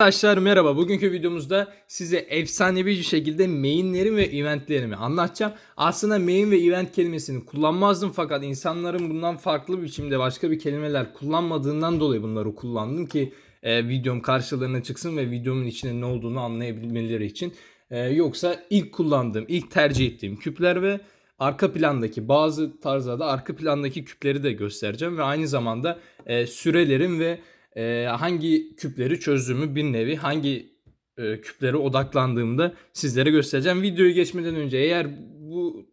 Arkadaşlar merhaba. Bugünkü videomuzda size efsanevi bir şekilde mainlerim ve eventlerimi anlatacağım. Aslında main ve event kelimesini kullanmazdım fakat insanların bundan farklı biçimde başka bir kelimeler kullanmadığından dolayı bunları kullandım ki e, videom karşılarına çıksın ve videomun içinde ne olduğunu anlayabilmeleri için. E, yoksa ilk kullandığım, ilk tercih ettiğim küpler ve arka plandaki bazı tarzlarda arka plandaki küpleri de göstereceğim ve aynı zamanda e, sürelerim ve e, hangi küpleri çözdüğümü bir nevi hangi e, küplere odaklandığımda sizlere göstereceğim. Videoyu geçmeden önce eğer bu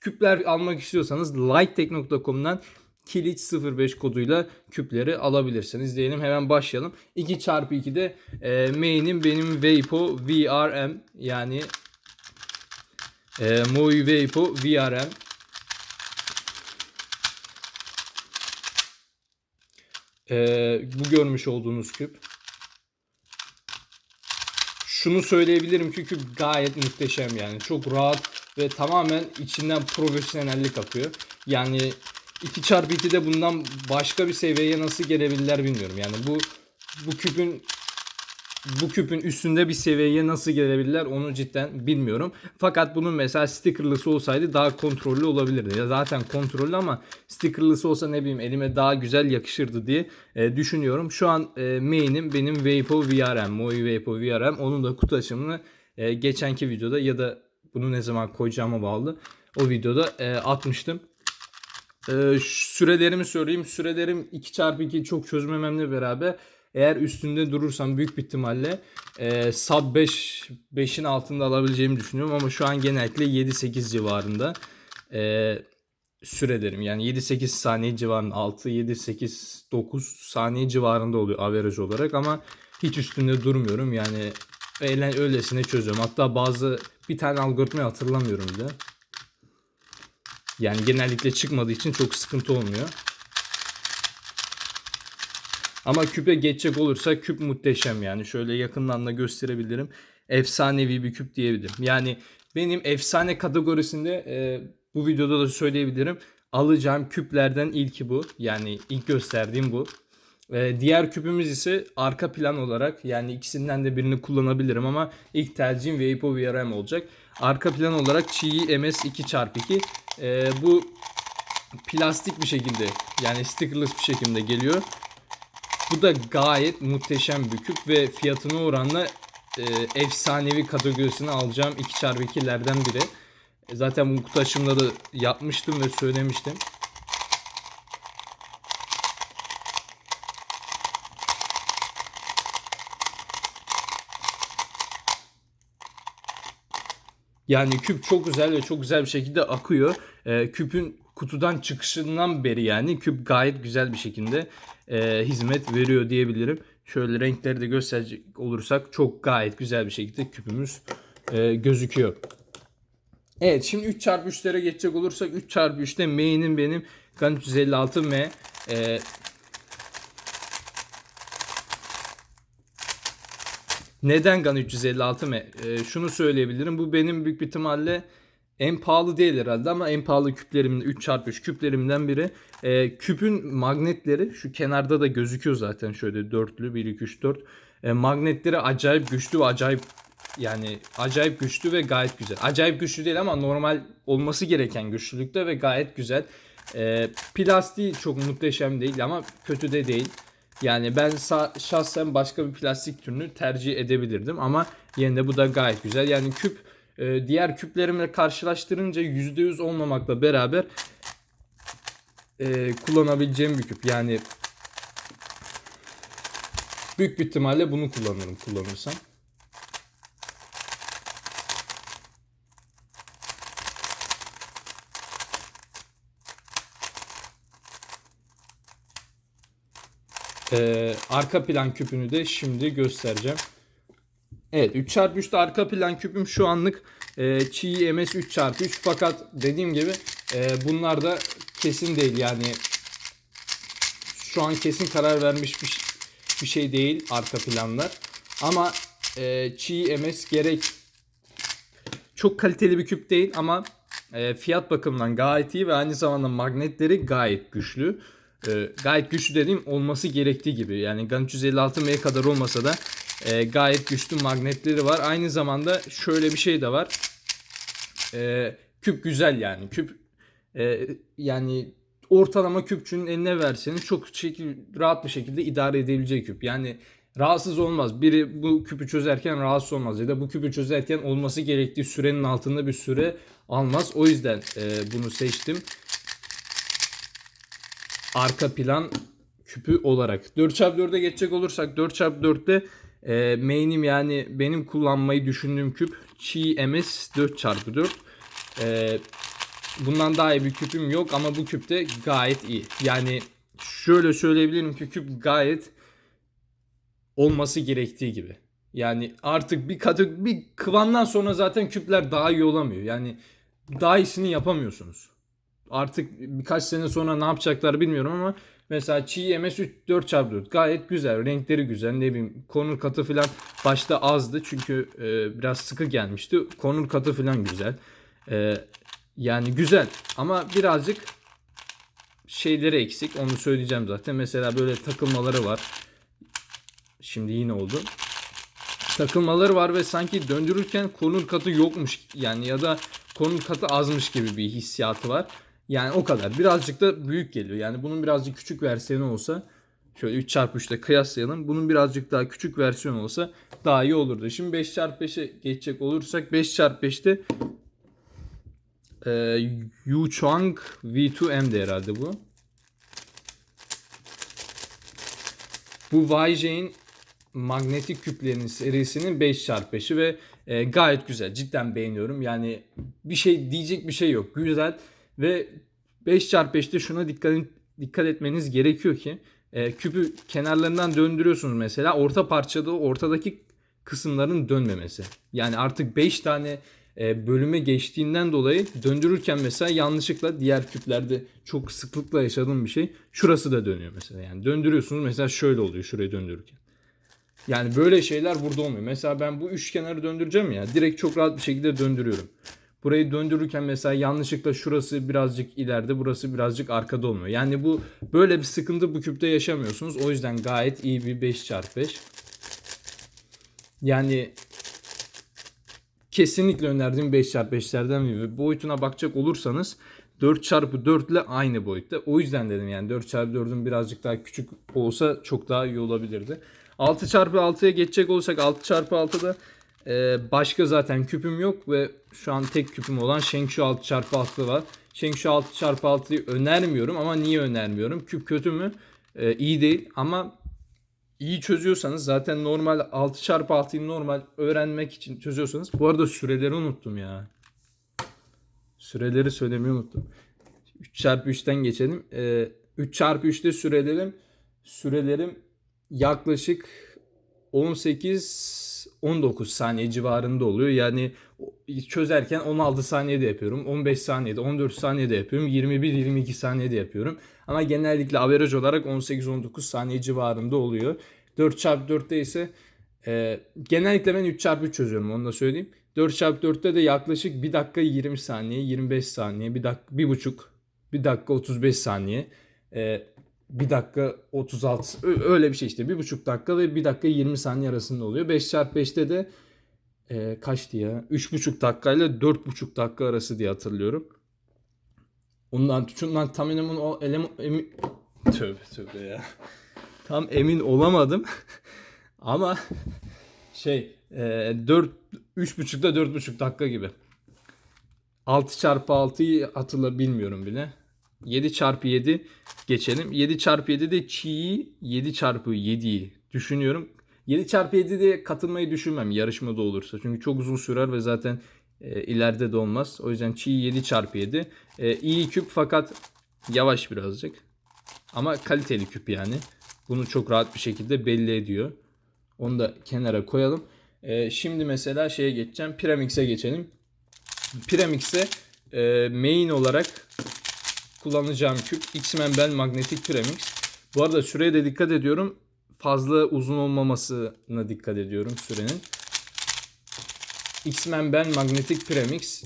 küpler almak istiyorsanız liketek.com'dan Kiliç 05 koduyla küpleri alabilirsiniz. Diyelim hemen başlayalım. 2 çarpı 2'de e, main'im benim Weipo VRM yani e, Moi Weipo VRM Ee, bu görmüş olduğunuz küp. Şunu söyleyebilirim ki küp gayet muhteşem yani. Çok rahat ve tamamen içinden profesyonellik akıyor. Yani 2x2'de bundan başka bir seviyeye nasıl gelebilirler bilmiyorum. Yani bu bu küpün bu küpün üstünde bir seviyeye nasıl gelebilirler onu cidden bilmiyorum. Fakat bunun mesela stickerlısı olsaydı daha kontrollü olabilirdi. Ya zaten kontrollü ama stickerlısı olsa ne bileyim elime daha güzel yakışırdı diye e, düşünüyorum. Şu an e, main'im benim Weipo VRM, Moi Weipo VRM. Onun da kutu açımını e, geçenki videoda ya da bunu ne zaman koyacağıma bağlı o videoda e, atmıştım. E, sürelerimi söyleyeyim. Sürelerim 2x2 çok çözmememle beraber eğer üstünde durursam büyük bir ihtimalle e, sub 5 5'in altında alabileceğimi düşünüyorum ama şu an genellikle 7-8 civarında e, sürelerim. Yani 7-8 saniye civarında 6 7 8 9 saniye civarında oluyor average olarak ama hiç üstünde durmuyorum. Yani öyle, öylesine çözüyorum. Hatta bazı bir tane algoritmayı hatırlamıyorum bile. Yani genellikle çıkmadığı için çok sıkıntı olmuyor. Ama küpe geçecek olursa küp muhteşem yani. Şöyle yakından da gösterebilirim. Efsanevi bir küp diyebilirim. Yani benim efsane kategorisinde e, bu videoda da söyleyebilirim. Alacağım küplerden ilki bu. Yani ilk gösterdiğim bu. E, diğer küpümüz ise arka plan olarak yani ikisinden de birini kullanabilirim ama ilk tercihim Weipo VRM olacak. Arka plan olarak Qi MS 2x2. E, bu plastik bir şekilde yani stickerless bir şekilde geliyor. Bu da gayet muhteşem bir küp ve fiyatına oranla e, efsanevi kategorisini alacağım 2x2'lerden biri. E, zaten bu kutu da yapmıştım ve söylemiştim. Yani küp çok güzel ve çok güzel bir şekilde akıyor. E, küpün kutudan çıkışından beri yani küp gayet güzel bir şekilde e, hizmet veriyor diyebilirim. Şöyle renkleri de gösterecek olursak çok gayet güzel bir şekilde küpümüz e, gözüküyor. Evet şimdi 3x3'lere geçecek olursak 3x3'te main'im benim GAN 356M. E, neden GAN 356M? E, şunu söyleyebilirim. Bu benim büyük bir ihtimalle en pahalı değil herhalde ama en pahalı küplerimin 3x3 küplerimden biri. E, küpün magnetleri şu kenarda da gözüküyor zaten şöyle dörtlü 1 2 3 4. E, magnetleri acayip güçlü ve acayip yani acayip güçlü ve gayet güzel. Acayip güçlü değil ama normal olması gereken güçlülükte ve gayet güzel. E, plastiği çok muhteşem değil ama kötü de değil. Yani ben şahsen başka bir plastik türünü tercih edebilirdim ama yine de bu da gayet güzel. Yani küp e, diğer küplerimle karşılaştırınca %100 olmamakla beraber e, kullanabileceğim bir küp. Yani büyük bir ihtimalle bunu kullanırım kullanırsam. Ee, arka plan küpünü de şimdi göstereceğim. Evet 3x3'te arka plan küpüm şu anlık e, Qi MS 3x3 fakat dediğim gibi e, bunlar da kesin değil yani şu an kesin karar vermiş bir, bir şey değil arka planlar ama e, Qi MS gerek çok kaliteli bir küp değil ama e, fiyat bakımından gayet iyi ve aynı zamanda magnetleri gayet güçlü. e, gayet güçlü dediğim olması gerektiği gibi. Yani GAN 356M kadar olmasa da e, gayet güçlü magnetleri var. Aynı zamanda şöyle bir şey de var. E, küp güzel yani. Küp e, yani ortalama küpçünün eline verseniz çok şekil, rahat bir şekilde idare edebileceği küp. Yani rahatsız olmaz. Biri bu küpü çözerken rahatsız olmaz ya da bu küpü çözerken olması gerektiği sürenin altında bir süre almaz. O yüzden e, bunu seçtim. Arka plan küpü olarak. 4x4'e geçecek olursak 4x4'te e, main'im yani benim kullanmayı düşündüğüm küp Qi MS 4x4. E, bundan daha iyi bir küpüm yok ama bu küp de gayet iyi. Yani şöyle söyleyebilirim ki küp gayet olması gerektiği gibi. Yani artık bir katı bir kıvamdan sonra zaten küpler daha iyi olamıyor. Yani daha iyisini yapamıyorsunuz. Artık birkaç sene sonra ne yapacaklar bilmiyorum ama mesela Çiğ MS 4x4 gayet güzel. Renkleri güzel. Ne bileyim konur katı falan başta azdı çünkü e, biraz sıkı gelmişti. Konur katı falan güzel. E, yani güzel ama birazcık şeyleri eksik. Onu söyleyeceğim zaten. Mesela böyle takılmaları var. Şimdi yine oldu. Takılmaları var ve sanki döndürürken konur katı yokmuş yani ya da konur katı azmış gibi bir hissiyatı var. Yani o kadar. Birazcık da büyük geliyor. Yani bunun birazcık küçük versiyonu olsa şöyle 3x3'te kıyaslayalım. Bunun birazcık daha küçük versiyonu olsa daha iyi olurdu. Şimdi 5x5'e geçecek olursak 5x5'te e, Yuchuang V2M'de herhalde bu. Bu YJ'in magnetik küplerinin serisinin 5x5'i ve e, gayet güzel. Cidden beğeniyorum. Yani bir şey diyecek bir şey yok. Güzel ve 5x5'te şuna dikkat dikkat etmeniz gerekiyor ki e, küpü kenarlarından döndürüyorsunuz mesela orta parçada ortadaki kısımların dönmemesi. Yani artık 5 tane e, bölüme geçtiğinden dolayı döndürürken mesela yanlışlıkla diğer küplerde çok sıklıkla yaşadığım bir şey. Şurası da dönüyor mesela. Yani döndürüyorsunuz mesela şöyle oluyor şurayı döndürürken. Yani böyle şeyler burada olmuyor. Mesela ben bu üç kenarı döndüreceğim ya. Direkt çok rahat bir şekilde döndürüyorum. Burayı döndürürken mesela yanlışlıkla şurası birazcık ileride burası birazcık arkada olmuyor. Yani bu böyle bir sıkıntı bu küpte yaşamıyorsunuz. O yüzden gayet iyi bir 5x5. Yani kesinlikle önerdiğim 5x5'lerden biri. Boyutuna bakacak olursanız 4x4 ile aynı boyutta. O yüzden dedim yani 4x4'ün birazcık daha küçük olsa çok daha iyi olabilirdi. 6x6'ya geçecek olursak 6x6'da e, başka zaten küpüm yok ve şu an tek küpüm olan Shengshu 6x6 var. Shengshu 6x6'yı önermiyorum ama niye önermiyorum? Küp kötü mü? E, iyi değil ama iyi çözüyorsanız zaten normal 6x6'yı normal öğrenmek için çözüyorsanız bu arada süreleri unuttum ya. Süreleri söylemeyi unuttum. 3x3'ten geçelim. Ee, 3x3'te sürelerim sürelerim yaklaşık 18 19 saniye civarında oluyor. Yani çözerken 16 saniyede yapıyorum. 15 saniyede, 14 saniyede yapıyorum. 21 22 saniyede yapıyorum. Ama genellikle average olarak 18 19 saniye civarında oluyor. 4x4'te ise e, genellikle ben 3x3 çözüyorum onu da söyleyeyim. 4x4'te de yaklaşık 1 dakika 20 saniye, 25 saniye, 1 dakika 1,5 1 dakika 35 saniye. E, 1 dakika 36 öyle bir şey işte 1,5 dakika ve 1 dakika 20 saniye arasında oluyor. 5x5'te de e, kaçtı ya? 3,5 dakika ile 4,5 dakika arası diye hatırlıyorum. Ondan şundan tam emin o emin tövbe tövbe ya. Tam emin olamadım. Ama şey e, 4 3,5 ile 4,5 dakika gibi. 6 çarpı 6'yı hatırla bilmiyorum bile. 7 çarpı 7 geçelim. 7 çarpı 7 de çiğ 7 çarpı 7'yi düşünüyorum. 7 çarpı 7 de katılmayı düşünmem yarışmada olursa. Çünkü çok uzun sürer ve zaten e, ileride de olmaz. O yüzden çiğ 7 çarpı 7. E, iyi küp fakat yavaş birazcık. Ama kaliteli küp yani. Bunu çok rahat bir şekilde belli ediyor. Onu da kenara koyalım. E, şimdi mesela şeye geçeceğim. Pyramix'e geçelim. Pyramix'e e, main olarak kullanacağım küp X-Men Bell Magnetic Pyramix. Bu arada süreye de dikkat ediyorum. Fazla uzun olmamasına dikkat ediyorum sürenin. X-Men Bell Magnetic Pyramix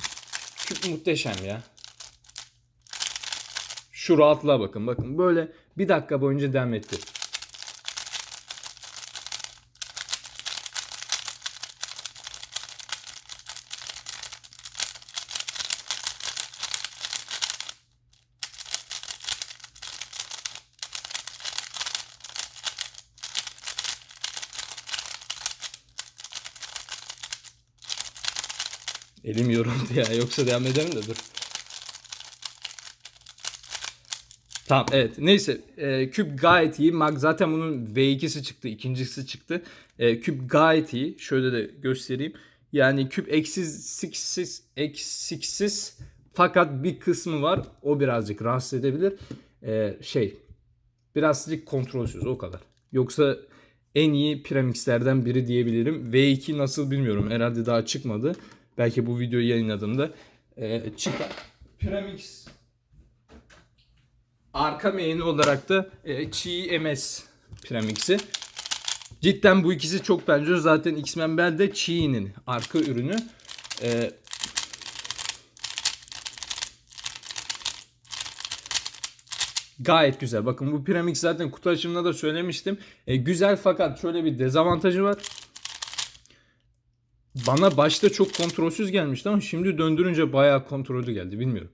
küp muhteşem ya. Şu rahatlığa bakın. Bakın böyle bir dakika boyunca devam etti. Elim yoruldu ya. Yoksa devam ederim de dur. Tamam evet neyse e, küp gayet iyi. Mag zaten bunun V2'si çıktı ikincisi çıktı. E, küp gayet iyi. Şöyle de göstereyim. Yani küp eksiksiz, eksiksiz fakat bir kısmı var. O birazcık rahatsız edebilir. E, şey birazcık kontrolsüz o kadar. Yoksa en iyi Piramix'lerden biri diyebilirim. V2 nasıl bilmiyorum. Herhalde daha çıkmadı. Belki bu videoyu yayınladığımda e, çıkar. Piramix arka main olarak da e, Chi MS Piramix'i. Cidden bu ikisi çok benziyor. Zaten X-Men Bell de Chi'nin arka ürünü. E, Gayet güzel. Bakın bu Piramix zaten kutu açımında da söylemiştim. E, güzel fakat şöyle bir dezavantajı var. Bana başta çok kontrolsüz gelmişti ama şimdi döndürünce bayağı kontrollü geldi. Bilmiyorum.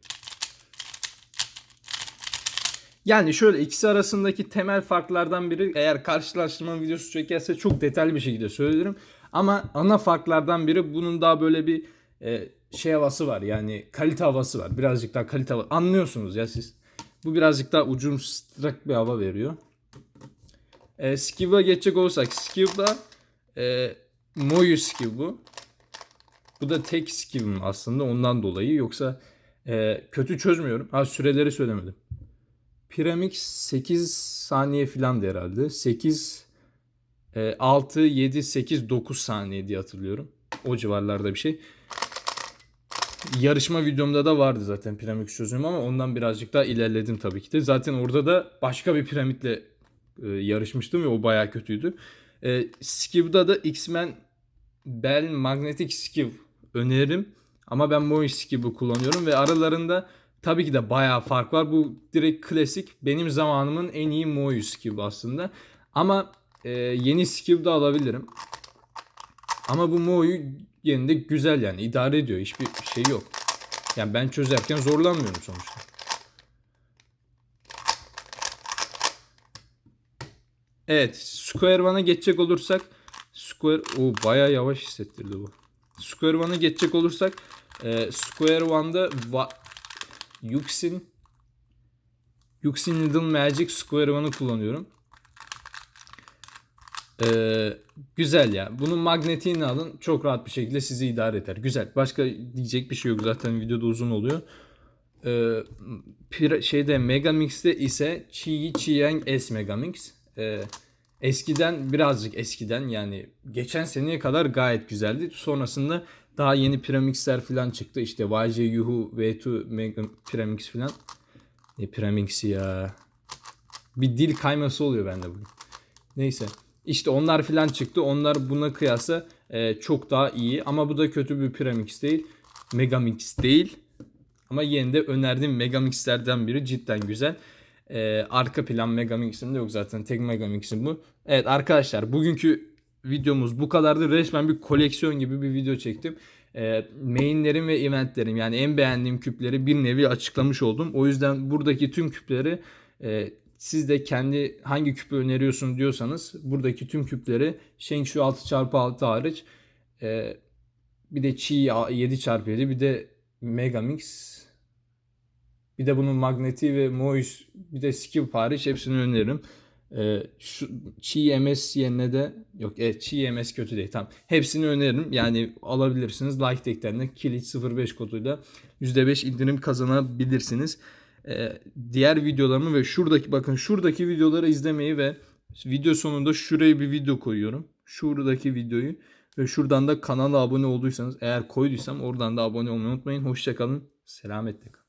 Yani şöyle ikisi arasındaki temel farklardan biri eğer karşılaştırma videosu çekerse çok detaylı bir şekilde söylerim. Ama ana farklardan biri bunun daha böyle bir e, şey havası var. Yani kalite havası var. Birazcık daha kalite havası. Anlıyorsunuz ya siz. Bu birazcık daha ucum strak bir hava veriyor. E, Skiv'a geçecek olursak Skiv'da e, Moyu Skiv bu. Bu da tek Skiv'im aslında ondan dolayı. Yoksa e, kötü çözmüyorum. Ha süreleri söylemedim. Pyramix 8 saniye falan herhalde. 8 e, 6 7 8 9 saniye diye hatırlıyorum. O civarlarda bir şey. Yarışma videomda da vardı zaten piramit çözümü ama ondan birazcık daha ilerledim tabii ki de. Zaten orada da başka bir piramitle e, yarışmıştım ve o bayağı kötüydü. E, Skiv'da da X-Men Bell Magnetic Skiv öneririm. Ama ben Moy Skiv'i kullanıyorum ve aralarında tabii ki de bayağı fark var. Bu direkt klasik benim zamanımın en iyi Moy Skiv aslında. Ama e, yeni Skiv de alabilirim. Ama bu Mo'yu yerinde güzel yani idare ediyor. Hiçbir şey yok. Yani ben çözerken zorlanmıyorum sonuçta. Evet, Square One'a geçecek olursak Square o bayağı yavaş hissettirdi bu. Square One'a geçecek olursak e, Square One'da Va- Yuxin Yuxin Needle Magic Square One'ı kullanıyorum. Ee, güzel ya. Bunun magnetiğini alın. Çok rahat bir şekilde sizi idare eder. Güzel. Başka diyecek bir şey yok. Zaten videoda uzun oluyor. Ee, şeyde Megamix'te ise Chi Chiang S Megamix. Ee, eskiden birazcık eskiden yani geçen seneye kadar gayet güzeldi. Sonrasında daha yeni Piramix'ler falan çıktı. İşte YJ Yuhu V2 Mega Piramix falan. Ne Piramix'i ya. Bir dil kayması oluyor bende bugün. Neyse. İşte onlar filan çıktı. Onlar buna kıyasla e, çok daha iyi. Ama bu da kötü bir Piramix değil. Megamix değil. Ama yine de önerdiğim Megamix'lerden biri cidden güzel. E, arka plan Megamix'im de yok zaten. Tek Megamix'im bu. Evet arkadaşlar bugünkü videomuz bu kadardı. Resmen bir koleksiyon gibi bir video çektim. E, mainlerim ve eventlerim yani en beğendiğim küpleri bir nevi açıklamış oldum. O yüzden buradaki tüm küpleri e, siz de kendi hangi küpü öneriyorsun diyorsanız buradaki tüm küpleri Shengshu 6x6 hariç e, bir de Chi 7x7 bir de Megamix bir de bunun Magneti ve Mois bir de Skip hariç hepsini öneririm. E, şu Chi MS yerine de yok evet Chi MS kötü değil tamam. Hepsini öneririm. Yani alabilirsiniz. Like Tech'ten de Kilit 05 koduyla %5 indirim kazanabilirsiniz e, diğer videolarımı ve şuradaki bakın şuradaki videoları izlemeyi ve video sonunda şuraya bir video koyuyorum. Şuradaki videoyu ve şuradan da kanala abone olduysanız eğer koyduysam oradan da abone olmayı unutmayın. Hoşçakalın. Selametle kalın.